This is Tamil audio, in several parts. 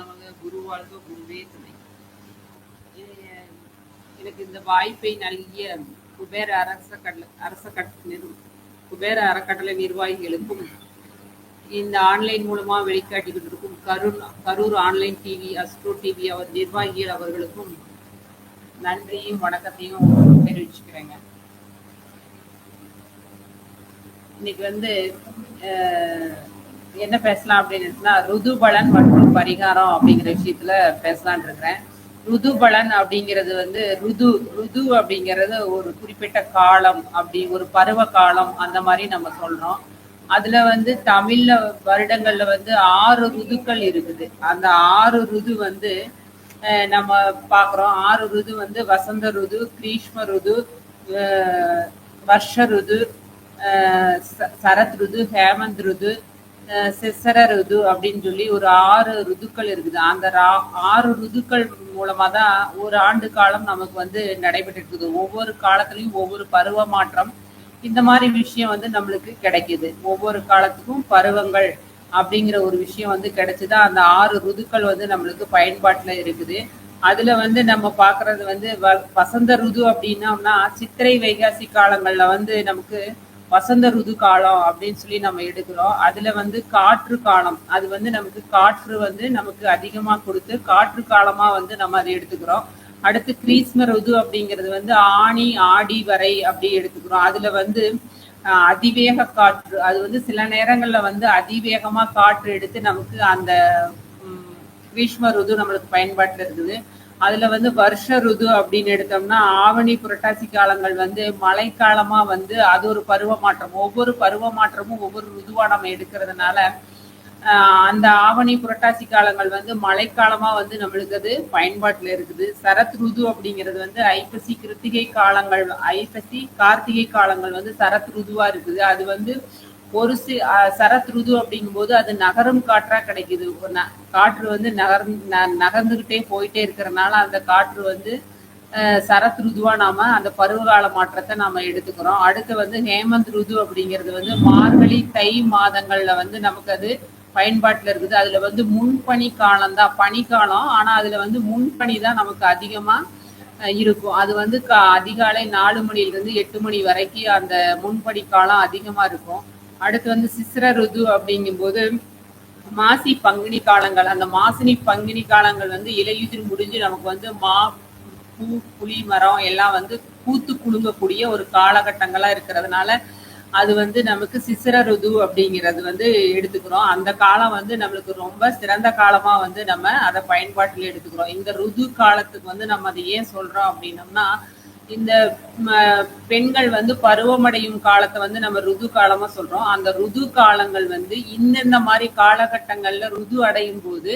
நமக குரு வாழ்க குருவே துணை. எனக்கு இந்த வாய்ப்பை நல்கிய குபேர அரச கடல அரச கட்ட நிறு குபேர அறக்கட்டளை நிர்வாகிகளுக்கும் இந்த ஆன்லைன் மூலமா வெளிக்காட்டிக்கிட்டு இருக்கும் Karur Karur online TV Astro TV அவர் நிர்வாகிகள் அவர்களுக்கும் நன்றியும் வணக்கத்தையும் தெரிவிச்சுக்கிறேங்க. இன்னைக்கு வந்து என்ன பேசலாம் அப்படின்னு ருதுபலன் மற்றும் பரிகாரம் அப்படிங்கிற விஷயத்துல பேசலாம்னு இருக்கிறேன். ருதுபலன் அப்படிங்கிறது வந்து ருது ருது அப்படிங்கிறது ஒரு குறிப்பிட்ட காலம் அப்படி ஒரு பருவ காலம் அந்த மாதிரி நம்ம சொல்றோம். அதுல வந்து தமிழ்ல வருடங்கள்ல வந்து ஆறு ருதுக்கள் இருக்குது. அந்த ஆறு ருது வந்து நம்ம பாக்குறோம் ஆறு ருது வந்து வசந்த ருது கிரீஷ்ம ருது அஹ், ருது ச- சரத் ருது ஹேமந்த் ருது செசர ருது அப்படின்னு சொல்லி ஒரு ஆறு ருதுக்கள் இருக்குது. அந்த ரா- ஆறு ருதுக்கள் மூலமா தான் ஒரு ஆண்டு காலம் நமக்கு வந்து நடைபெற்று இருக்குது. ஒவ்வொரு காலத்துலயும் ஒவ்வொரு பருவ மாற்றம் இந்த மாதிரி விஷயம் வந்து நம்மளுக்கு கிடைக்குது. ஒவ்வொரு காலத்துக்கும் பருவங்கள் அப்படிங்கிற ஒரு விஷயம் வந்து கிடைச்சுதான் அந்த ஆறு ருதுக்கள் வந்து நம்மளுக்கு பயன்பாட்டுல இருக்குது. அதுல வந்து நம்ம பாக்குறது வந்து வ- வசந்த ருது அப்படின்னோம்னா சித்திரை வைகாசி காலங்கள்ல வந்து நமக்கு வசந்த ருது காலம் அப்படின்னு சொல்லி நம்ம எடுக்கிறோம். அதுல வந்து காற்று காலம். அது வந்து நமக்கு காற்று வந்து நமக்கு அதிகமா கொடுத்து காற்று காலமா வந்து நம்ம அதை எடுத்துக்கிறோம். அடுத்து கிரீஸ்ம ருது அப்படிங்கிறது வந்து ஆணி ஆடி வரை அப்படி எடுத்துக்கிறோம். அதுல வந்து அதிவேக காற்று. அது வந்து சில நேரங்கள்ல வந்து அதிவேகமா காற்று எடுத்து நமக்கு அந்த கிரீஷ்ம ருது நம்மளுக்கு பயன்பாட்டில் இருக்குது அதுல வந்து வருஷ ருது அப்படின்னு எடுத்தோம்னா ஆவணி புரட்டாசி காலங்கள் வந்து மழைக்காலமா வந்து அது ஒரு பருவ மாற்றம் ஒவ்வொரு பருவ மாற்றமும் ஒவ்வொரு ருதுவா நம்ம எடுக்கிறதுனால ஆஹ் அந்த ஆவணி புரட்டாசி காலங்கள் வந்து மழைக்காலமா வந்து நம்மளுக்கு அது பயன்பாட்டுல இருக்குது. சரத் ருது அப்படிங்கிறது வந்து ஐப்பசி கிருத்திகை காலங்கள் ஐப்பசி கார்த்திகை காலங்கள் வந்து சரத் ருதுவா இருக்குது. அது வந்து ஒரு சி சரத் ருது அப்படிங்கும்போது அது நகரும் காற்றா கிடைக்குது. ந- காற்று வந்து நகர் ந- நகர்ந்துகிட்டே போயிட்டே இருக்கிறனால அந்த காற்று வந்து சரத் ருதுவா நாம அந்த பருவகால மாற்றத்தை நாம எடுத்துக்கிறோம். அடுத்து வந்து ஹேமந்த் ருது அப்படிங்கிறது வந்து மார்கழி தை மாதங்கள்ல வந்து நமக்கு அது பயன்பாட்டுல இருக்குது. அதுல வந்து முன்பனி காலம் தான் பனிக்காலம் ஆனா அதுல வந்து முன்பனி தான் நமக்கு அதிகமா இருக்கும். அது வந்து அதிகாலை நாலு மணியிலிருந்து எட்டு மணி வரைக்கும் அந்த முன்படி காலம் அதிகமா இருக்கும். அடுத்து வந்து சிசிர ருது அப்படிங்கும்போது மாசி பங்குனி காலங்கள். அந்த மாசினி பங்குனி காலங்கள் வந்து இலையுதிர் முடிஞ்சு நமக்கு வந்து மா பூ புளி மரம் எல்லாம் வந்து பூத்து குலுங்கக்கூடிய ஒரு காலகட்டங்களா இருக்கிறதுனால அது வந்து நமக்கு சிசிர ருது அப்படிங்கிறது வந்து எடுத்துக்கிறோம். அந்த காலம் வந்து நம்மளுக்கு ரொம்ப சிறந்த காலமா வந்து நம்ம அதை பயன்பாட்டில் எடுத்துக்கிறோம். இந்த ருது காலத்துக்கு வந்து நம்ம அதை ஏன் சொல்றோம் அப்படின்னம்னா இந்த பெண்கள் வந்து பருவமடையும் காலத்தை வந்து நம்ம ருது காலமா சொல்றோம். அந்த ருது காலங்கள் வந்து இந்தந்த மாதிரி காலகட்டங்கள்ல ருது அடையும் போது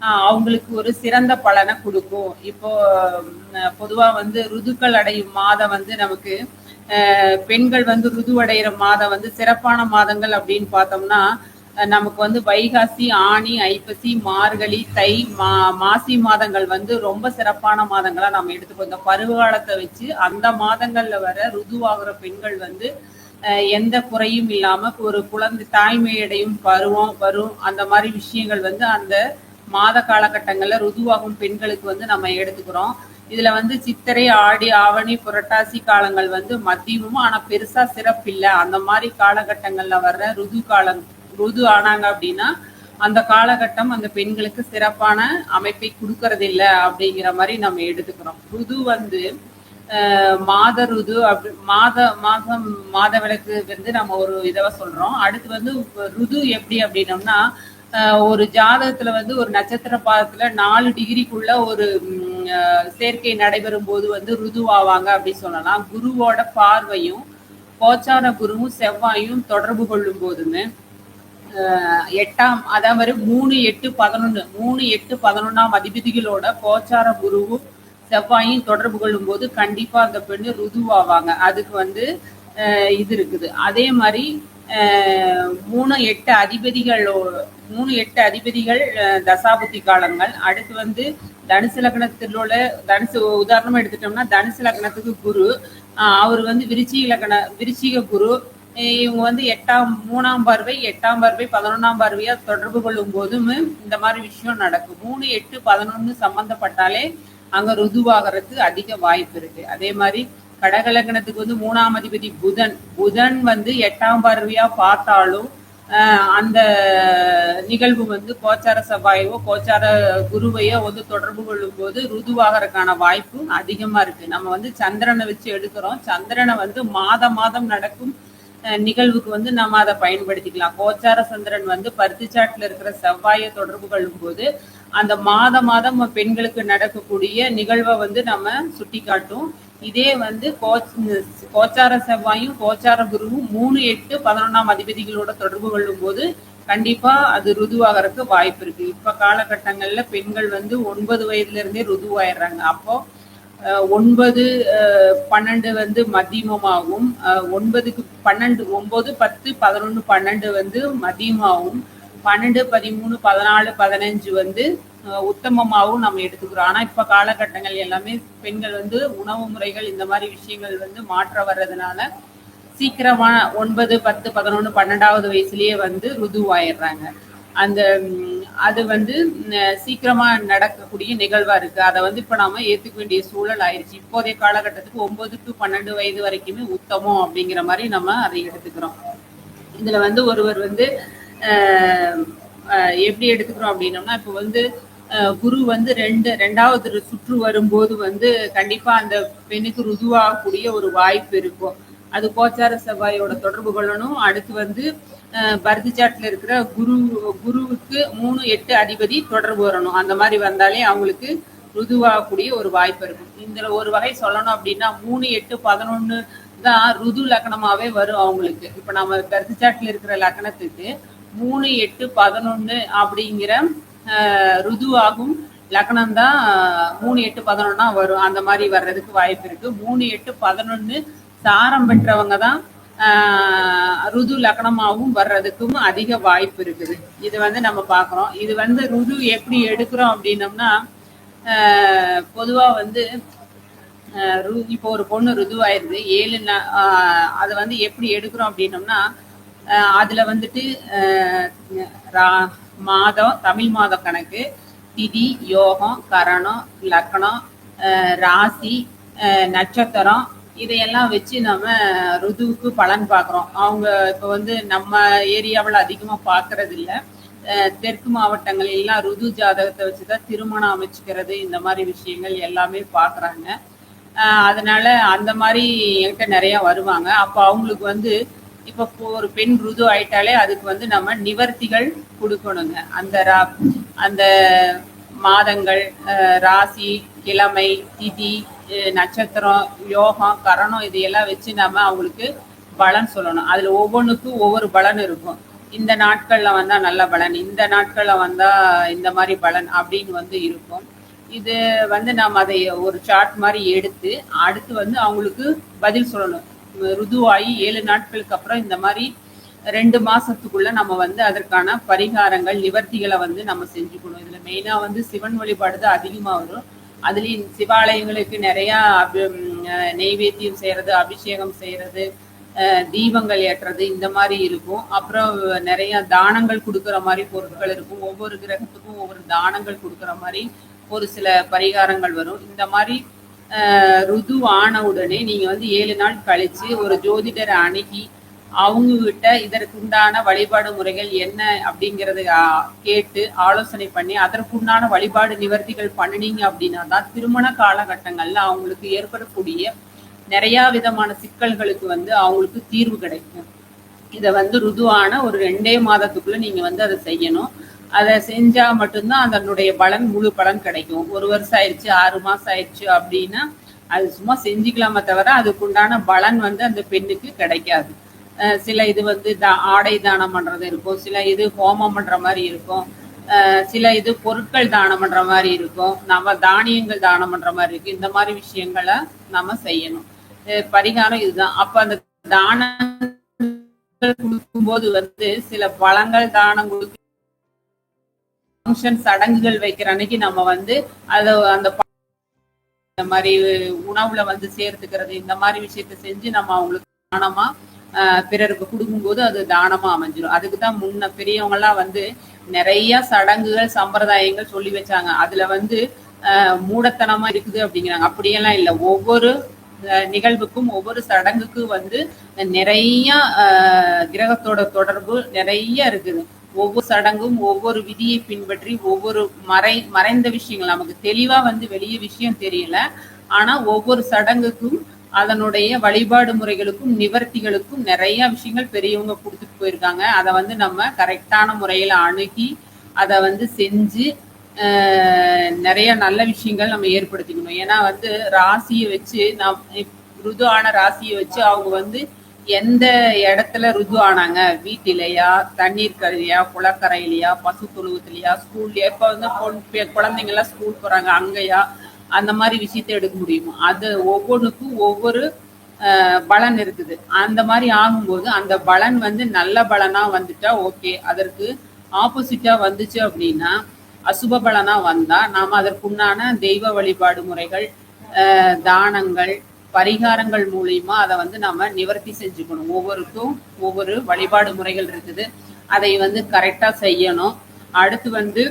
ஆஹ் அவங்களுக்கு ஒரு சிறந்த பலனை கொடுக்கும். இப்போ பொதுவா வந்து ருதுக்கள் அடையும் மாதம் வந்து நமக்கு ஆஹ் பெண்கள் வந்து ருதுவடைகிற மாதம் வந்து சிறப்பான மாதங்கள் அப்படின்னு பார்த்தோம்னா நமக்கு வந்து வைகாசி ஆனி ஐப்பசி மார்கழி தை மா மாசி மாதங்கள் வந்து ரொம்ப சிறப்பான மாதங்களா நம்ம எடுத்துக்கோ. இந்த பருவகாலத்தை வச்சு அந்த மாதங்கள்ல வர ருதுவாகிற பெண்கள் வந்து எந்த குறையும் இல்லாம ஒரு குழந்தை தாய்மையடையும் பருவம் வரும். அந்த மாதிரி விஷயங்கள் வந்து அந்த மாத காலகட்டங்கள்ல ருதுவாகும் பெண்களுக்கு வந்து நம்ம எடுத்துக்கிறோம். இதுல வந்து சித்திரை ஆடி ஆவணி புரட்டாசி காலங்கள் வந்து மதியமும் ஆனா பெருசா சிறப்பில்லை. அந்த மாதிரி காலகட்டங்கள்ல வர்ற ருது காலம் ருது ஆனாங்க அப்படின்னா அந்த காலகட்டம் அந்த பெண்களுக்கு சிறப்பான அமைப்பை கொடுக்கறதில்ல அப்படிங்கிற மாதிரி நம்ம எடுத்துக்கிறோம். ருது வந்து மாத ருது அப்படி மாத மாதம் மாத விளக்கு வந்து நம்ம ஒரு இதை சொல்றோம். அடுத்து வந்து ருது எப்படி அப்படின்னம்னா ஒரு ஜாதகத்துல வந்து ஒரு நட்சத்திர பாதத்துல நாலு டிகிரிக்குள்ள ஒரு சேர்க்கை நடைபெறும் போது வந்து ருதுவாவாங்க அப்படின்னு சொல்லலாம். குருவோட பார்வையும் கோச்சார குருவும் செவ்வாயும் தொடர்பு கொள்ளும் போதுமே எட்டாம் அதாவது மூணு எட்டு பதினொன்னு. மூணு எட்டு பதினொன்னாம் அதிபதிகளோட கோச்சார குருவும் செவ்வாயும் தொடர்பு கொள்ளும் போது கண்டிப்பா அந்த பெண்ணு ருதுவாவாங்க. அதுக்கு வந்து இது இருக்குது. அதே மாதிரி மூணு எட்டு அதிபதிகளோ மூணு எட்டு அதிபதிகள் அஹ் தசாபுத்தி காலங்கள். அடுத்து வந்து தனுசு லக்னத்தில் உள்ள தனுசு உதாரணமா எடுத்துட்டோம்னா தனுசு லக்னத்துக்கு குரு ஆஹ் அவர் வந்து விருச்சிக லக்ன விருச்சிக குரு இவங்க வந்து எட்டாம் மூணாம் பார்வை எட்டாம் பார்வை பதினொன்னாம் பார்வையா தொடர்பு கொள்ளும் போதும் இந்த மாதிரி விஷயம் நடக்கும். மூணு எட்டு பதினொன்னு சம்பந்தப்பட்டாலே அங்க ருதுவாகிறதுக்கு அதிக வாய்ப்பு இருக்கு. அதே மாதிரி கடகலக்கணத்துக்கு வந்து மூணாம் அதிபதி புதன். புதன் வந்து எட்டாம் பார்வையா பார்த்தாலும் ஆஹ் அந்த நிகழ்வு வந்து கோச்சார செவ்வாயோ கோச்சார குருவையோ வந்து தொடர்பு கொள்ளும் போது ருதுவாகிறதுக்கான வாய்ப்பு அதிகமா இருக்கு. நம்ம வந்து சந்திரனை வச்சு எடுக்கிறோம். சந்திரனை வந்து மாதம் மாதம் நடக்கும். நிகழ்வுக்கு வந்து நம்ம அதை பயன்படுத்திக்கலாம். கோச்சார சந்திரன் வந்து பருத்திச்சாட்டில் இருக்கிற செவ்வாயை தொடர்பு கொள்ளும் போது அந்த மாத மாதம் பெண்களுக்கு நடக்கக்கூடிய நிகழ்வை வந்து நம்ம சுட்டி காட்டும் இதே வந்து கோச் கோச்சார செவ்வாயும் கோச்சார குருவும் மூணு எட்டு பதினொன்றாம் அதிபதிகளோட தொடர்பு கொள்ளும் போது கண்டிப்பா அது ருதுவாகிறதுக்கு வாய்ப்பு இருக்கு. இப்ப காலகட்டங்கள்ல பெண்கள் வந்து ஒன்பது வயதுல இருந்தே ருதுவாயிடுறாங்க. அப்போ ஒன்பது பன்னெண்டு வந்து மத்தியமமாகவும் ஒன்பதுக்கு பன்னெண்டு ஒன்பது பத்து பதினொன்று பன்னெண்டு வந்து மதியமாகவும் பன்னெண்டு பதிமூணு பதினாலு பதினஞ்சு வந்து உத்தமமாகவும் நம்ம எடுத்துக்கிறோம். ஆனால் இப்போ காலகட்டங்கள் எல்லாமே பெண்கள் வந்து உணவு முறைகள் இந்த மாதிரி விஷயங்கள் வந்து மாற்ற வர்றதுனால சீக்கிரமாக ஒன்பது பத்து பதினொன்று பன்னெண்டாவது வயசுலேயே வந்து ருதுவாயிடுறாங்க. அந்த அது வந்து சீக்கிரமா நடக்கக்கூடிய நிகழ்வா இருக்கு. அதை வந்து இப்ப நாம ஏத்துக்க வேண்டிய சூழல் ஆயிருச்சு. இப்போதைய காலகட்டத்துக்கு ஒன்பது டு பன்னெண்டு வயது வரைக்குமே உத்தமம் அப்படிங்கிற மாதிரி நம்ம அதை எடுத்துக்கிறோம். இதுல வந்து ஒருவர் வந்து அஹ், எப்படி எடுத்துக்கிறோம் அப்படின்னம்னா இப்போ வந்து குரு வந்து ரெண்டு ரெண்டாவது சுற்று வரும்போது வந்து கண்டிப்பா அந்த பெண்ணுக்கு ருதுவாகக்கூடிய ஒரு வாய்ப்பு இருக்கும். அது கோச்சார செவ்வாயோட தொடர்பு கொள்ளணும். அடுத்து வந்து பரதிச்சாட்டில் இருக்கிற குரு குருவுக்கு மூணு எட்டு அதிபதி தொடர்பு வரணும். அந்த மாதிரி வந்தாலே அவங்களுக்கு ருதுவாகக்கூடிய ஒரு வாய்ப்பு இருக்கும். இதுல ஒரு வகை சொல்லணும் அப்படின்னா மூணு எட்டு பதினொன்னு தான் ருது லக்னமாவே வரும் அவங்களுக்கு. இப்ப நம்ம பரதிச்சாட்டில் இருக்கிற லக்னத்துக்கு மூணு எட்டு பதினொன்னு அப்படிங்கிற ருதுவாகும் லக்னம் தான் மூணு எட்டு பதினொன்னா வரும். அந்த மாதிரி வர்றதுக்கு வாய்ப்பு இருக்கு. மூணு எட்டு பதினொன்னு சாரம் பெற்றவங்க தான் ஆஹ், ருது லக்னமாகவும் வர்றதுக்கும் அதிக வாய்ப்பு இருக்குது. இது வந்து நம்ம பார்க்குறோம். இது வந்து ருது எப்படி எடுக்கிறோம் அப்படின்னம்னா ஆஹ், பொதுவா வந்து ஆஹ் ரு- இப்போ ஒரு பொண்ணு ருதுவாயிருது. ஏழு நா- அதை வந்து எப்படி எடுக்கிறோம் அப்படின்னோம்னா அதில் அதுல வந்துட்டு ஆஹ் ரா- மாதம் தமிழ் மாத கணக்கு திதி யோகம் கரணம் லக்கணம் ராசி நட்சத்திரம் இதையெல்லாம் வச்சு நம்ம ருதுவுக்கு பலன் பார்க்குறோம். அவங்க இப்போ வந்து நம்ம ஏரியாவில் அதிகமாக பார்க்கறது இல்லை தெற்கு மாவட்டங்கள் எல்லாம் ருது ஜாதகத்தை வச்சு தான் திருமணம் அமைச்சுக்கிறது இந்த மாதிரி விஷயங்கள் எல்லாமே பார்க்குறாங்க. அதனால அந்த மாதிரி என்கிட்ட நிறையா வருவாங்க. அப்போ அவங்களுக்கு வந்து இப்போ ஒரு பெண் ருது ஆயிட்டாலே அதுக்கு வந்து நம்ம நிவர்த்திகள் கொடுக்கணுங்க. அந்த ரா- அந்த மாதங்கள் ராசி கிழமை திதி நட்சத்திரம் யோகம் கரணம் இதையெல்லாம் வச்சு நம்ம அவங்களுக்கு பலன் சொல்லணும். அதில் ஒவ்வொன்றுக்கும் ஒவ்வொரு பலன் இருக்கும். இந்த நாட்கள்ல வந்தால் நல்ல பலன் இந்த நாட்கள்ல வந்தால் இந்த மாதிரி பலன் அப்படின்னு வந்து இருக்கும். இது வந்து நாம் அதை ஒரு சார்ட் மாதிரி எடுத்து அடுத்து வந்து அவங்களுக்கு பதில் சொல்லணும். ருதுவாகி ஏழு நாட்களுக்கு அப்புறம் இந்த மாதிரி ரெண்டு மாசத்துக்குள்ள நம்ம வந்து அதற்கான பரிகாரங்கள் நிவர்த்திகளை வந்து நம்ம செஞ்சுக்கணும். இதுல மெயினா வந்து சிவன் வழிபாடு தான் அதிகமா வரும். அதுலயும் சிவாலயங்களுக்கு நிறைய அபி- நெய்வேத்தியம் செய்யறது அபிஷேகம் செய்யறது தீபங்கள் ஏற்றுறது இந்த மாதிரி இருக்கும். அப்புறம் நிறைய தானங்கள் கொடுக்குற மாதிரி பொருட்கள் இருக்கும். ஒவ்வொரு கிரகத்துக்கும் ஒவ்வொரு தானங்கள் கொடுக்குற மாதிரி ஒரு சில பரிகாரங்கள் வரும். இந்த மாதிரி ருது ஆன உடனே நீங்க வந்து ஏழு நாள் கழிச்சு ஒரு ஜோதிடரை அணுகி அவங்க கிட்ட இதற்குண்டான வழிபாடு முறைகள் என்ன அப்படிங்கறத கேட்டு ஆலோசனை பண்ணி அதற்குண்டான வழிபாடு நிவர்த்திகள் பண்ணினீங்க அப்படின்னா தான் திருமண காலகட்டங்கள்ல அவங்களுக்கு ஏற்படக்கூடிய நிறைய விதமான சிக்கல்களுக்கு வந்து அவங்களுக்கு தீர்வு கிடைக்கும். இதை வந்து ருதுவான ஒரு ரெண்டே மாதத்துக்குள்ள நீங்க வந்து அதை செய்யணும். அதை செஞ்சா மட்டும்தான் அதனுடைய பலன் முழு பலன் கிடைக்கும். ஒரு வருஷம் ஆயிடுச்சு ஆறு மாசம் ஆயிடுச்சு அப்படின்னா அது சும்மா செஞ்சுக்கலாமே தவிர அதுக்குண்டான பலன் வந்து அந்த பெண்ணுக்கு கிடைக்காது. சில இது வந்து தா- ஆடை தானம் பண்றது இருக்கும். சில இது ஹோமம் பண்ற மாதிரி இருக்கும். சில இது பொருட்கள் தானம் பண்ற மாதிரி இருக்கும். நம்ம தானியங்கள் தானம் பண்ற மாதிரி இருக்கு இந்த மாதிரி விஷயங்களை நம்ம செய்யணும். பரிகாரம் இதுதான். அப்ப அந்த தானம் கொடுக்கும்போது வந்து சில பழங்கள் தானம் கொடுக்க ஃபங்க்ஷன் சடங்குகள் வைக்கிற அன்னைக்கு நம்ம வந்து அதை அந்த இந்த மாதிரி உணவுல வந்து சேர்த்துக்கிறது இந்த மாதிரி விஷயத்த செஞ்சு நம்ம அவங்களுக்கு தானமா பிறருக்கு கொடுக்கும்போது அது தானமா அமைஞ்சிடும் அதுக்கு தான் முன்ன பெரியவங்க எல்லாம் வந்து நிறைய சடங்குகள் சம்பிரதாயங்கள் சொல்லி வச்சாங்க. அதுல வந்து மூடத்தனமா இருக்குது அப்படிங்கிறாங்க. அப்படியெல்லாம் இல்லை. ஒவ்வொரு நிகழ்வுக்கும் ஒவ்வொரு சடங்குக்கும் வந்து நிறைய ஆஹ் கிரகத்தோட தொடர்பு நிறைய இருக்குது. ஒவ்வொரு சடங்கும் ஒவ்வொரு விதியை பின்பற்றி ஒவ்வொரு மறை மறைந்த விஷயங்கள். நமக்கு தெளிவா வந்து வெளிய விஷயம் தெரியல. ஆனா ஒவ்வொரு சடங்குக்கும் அதனுடைய வழிபாடு முறைகளுக்கும் நிவர்த்திகளுக்கும் நிறைய விஷயங்கள் பெரியவங்க கொடுத்துட்டு போயிருக்காங்க. அதை வந்து நம்ம கரெக்டான முறையில் அணுகி அதை வந்து செஞ்சு ஆஹ் நிறைய நல்ல விஷயங்கள் நம்ம ஏற்படுத்திக்கணும். ஏன்னா வந்து ராசியை வச்சு நம் ருதுவான ராசியை வச்சு அவங்க வந்து எந்த இடத்துல ருது ஆனாங்க? வீட்டிலையா தண்ணீர் கரையிலையா குளக்கரையிலையா பசு தொழுவத்திலையா ஸ்கூல்லையா? இப்போ வந்து பொன் பெ- குழந்தைங்க எல்லாம் ஸ்கூல் போகிறாங்க அங்கேயா? அந்த மாதிரி விஷயத்தை எடுக்க முடியுமோ? அது ஒவ்வொன்றுக்கும் ஒவ்வொரு பலன் இருக்குது. அந்த மாதிரி ஆகும்போது அந்த பலன் வந்து நல்ல பலனா வந்துட்டா ஓகே. அதற்கு ஆப்போசிட்டா வந்துச்சு அப்படின்னா அசுப பலனா வந்தா நாம் அதற்குண்டான தெய்வ வழிபாடு முறைகள் தானங்கள் பரிகாரங்கள் மூலியமா அதை வந்து நம்ம நிவர்த்தி செஞ்சுக்கணும். ஒவ்வொருக்கும் ஒவ்வொரு வழிபாடு முறைகள் இருக்குது. அதை வந்து கரெக்டாக செய்யணும். அடுத்து வந்து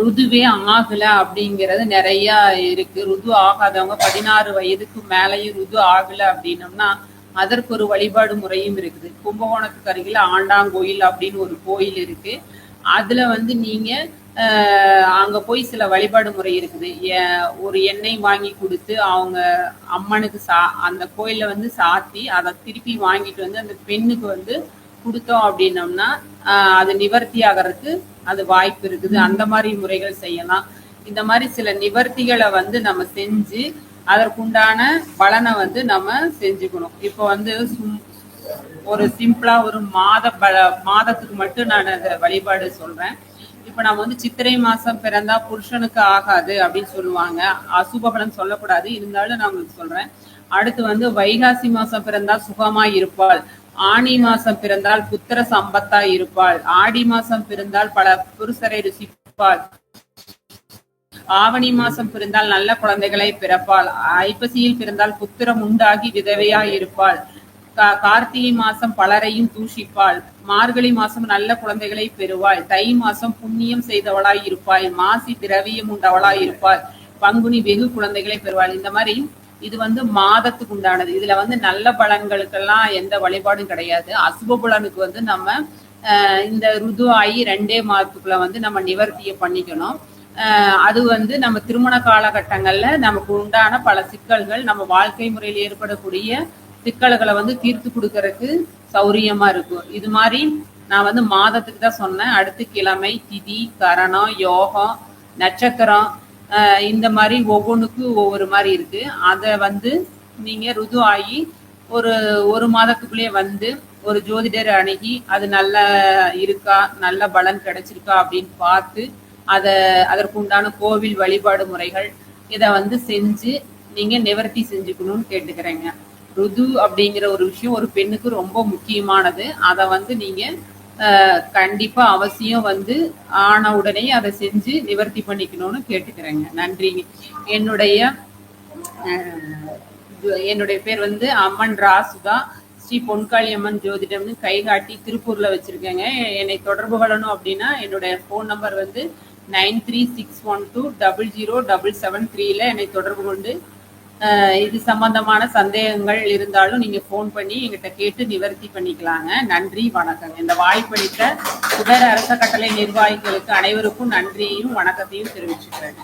ருதுவே ஆகல அப்படிங்கிறது நிறைய இருக்கு. ருது ஆகாதவங்க பதினாறு வயதுக்கு மேலேயும் ருது ஆகல அப்படின்னம்னா அதற்கு ஒரு வழிபாடு முறையும் இருக்குது. கும்பகோணத்துக்கு அருகில் ஆண்டாங்கோயில் அப்படின்னு ஒரு கோயில் இருக்கு. அதுல வந்து நீங்க ஆஹ், அங்க போய் சில வழிபாடு முறை இருக்குது. ஒரு எண்ணெய் வாங்கி கொடுத்து அவங்க அம்மனுக்கு சா அந்த கோயில்ல வந்து சாத்தி அதை திருப்பி வாங்கிட்டு வந்து அந்த பெண்ணுக்கு வந்து கொடுத்தோம் அப்படின்னம்னா அது நிவர்த்தி ஆகிறதுக்கு அது வாய்ப்பு இருக்குது. அந்த மாதிரி முறைகள் செய்யலாம். இந்த மாதிரி சில நிவர்த்திகளை வந்து நம்ம செஞ்சு அதற்குண்டான பலனை வந்து நம்ம செஞ்சுக்கணும். இப்போ வந்து சும்- ஒரு சிம்பிளா ஒரு மாத பல மாதத்துக்கு மட்டும் நான் அந்த வழிபாடு சொல்றேன். இப்ப நம்ம வந்து சித்திரை மாசம் பிறந்தா புருஷனுக்கு ஆகாது அப்படின்னு சொல்லுவாங்க. அசுப பலன் சொல்லக்கூடாது. இருந்தாலும் நான் உங்களுக்கு சொல்றேன். அடுத்து வந்து வைகாசி மாசம் பிறந்தா சுகமா இருப்பாள். ஆணி மாசம் பிறந்தால் புத்திர சம்பத்தா இருப்பாள். ஆடி மாசம் பிறந்தால் பல புருஷரை ருசிப்பாள். ஆவணி மாசம் பிறந்தால் நல்ல குழந்தைகளை பிறப்பாள். ஐப்பசியில் பிறந்தால் புத்திரம் உண்டாகி விதவையாய் இருப்பாள். கார்த்திகை மாசம் பலரையும் தூஷிப்பாள். மார்கழி மாசம் நல்ல குழந்தைகளை பெறுவாள். தை மாசம் புண்ணியம் செய்தவளாய் இருப்பாள். மாசி திரவியம் உண்டவளாய் இருப்பாள். பங்குனி வெகு குழந்தைகளை பெறுவாள். இந்த மாதிரி இது வந்து மாதத்துக்கு உண்டானது. இதுல வந்து நல்ல பலன்களுக்கெல்லாம் எந்த வழிபாடும் கிடையாது. அசுப பலனுக்கு வந்து நம்ம இந்த ருது ஆகி ரெண்டே மாதத்துக்குள்ள வந்து நம்ம நிவர்த்தியை பண்ணிக்கணும். அது வந்து நம்ம திருமண காலகட்டங்கள்ல நமக்கு உண்டான பல சிக்கல்கள் நம்ம வாழ்க்கை முறையில் ஏற்படக்கூடிய சிக்கல்களை வந்து தீர்த்து கொடுக்கறதுக்கு சௌரியமா இருக்கும் இது மாதிரி நான் வந்து மாதத்துக்கு தான் சொன்னேன். அடுத்து கிழமை திதி கரணம் யோகம் நட்சத்திரம் இந்த மாதிரி ஒவ்வொன்றுக்கும் ஒவ்வொரு மாதிரி இருக்கு. அதை வந்து நீங்க ருது ஆகி ஒரு ஒரு மாதத்துக்குள்ளேயே வந்து ஒரு ஜோதிடர் அணுகி அது நல்ல இருக்கா நல்ல பலன் கிடைச்சிருக்கா அப்படின்னு பார்த்து அதை அதற்குண்டான கோவில் வழிபாடு முறைகள் இதை வந்து செஞ்சு நீங்க நிவர்த்தி செஞ்சுக்கணும்னு கேட்டுக்கிறேங்க. ருது அப்படிங்கிற ஒரு விஷயம் ஒரு பெண்ணுக்கு ரொம்ப முக்கியமானது. அதை வந்து நீங்க கண்டிப்பாக கண்டிப்பா அவசியம் வந்து ஆன உடனே அதை செஞ்சு நிவர்த்தி பண்ணிக்கணும்னு கேட்டுக்கிறேங்க. நன்றிங்க என்னுடைய என்னுடைய பேர் வந்து அம்மன் ராசுதா ஸ்ரீ பொன்காளி அம்மன் ஜோதிடம்னு கைகாட்டி திருப்பூர்ல வச்சிருக்கேங்க. என்னை தொடர்பு கொள்ளணும் அப்படின்னா என்னுடைய ஃபோன் நம்பர் வந்து nine three six one two double zero double seven த்ரீல என்னை தொடர்பு கொண்டு இது சம்பந்தமான சந்தேகங்கள் இருந்தாலும் நீங்க ஃபோன் பண்ணி எங்கிட்ட கேட்டு நிவர்த்தி பண்ணிக்கலாங்க. நன்றி வணக்கம் இந்த வாய்ப்பளித்த குபேர அரச கட்டளை நிர்வாகிகளுக்கு அனைவருக்கும் நன்றியையும் வணக்கத்தையும் தெரிவிச்சுக்கிறேன்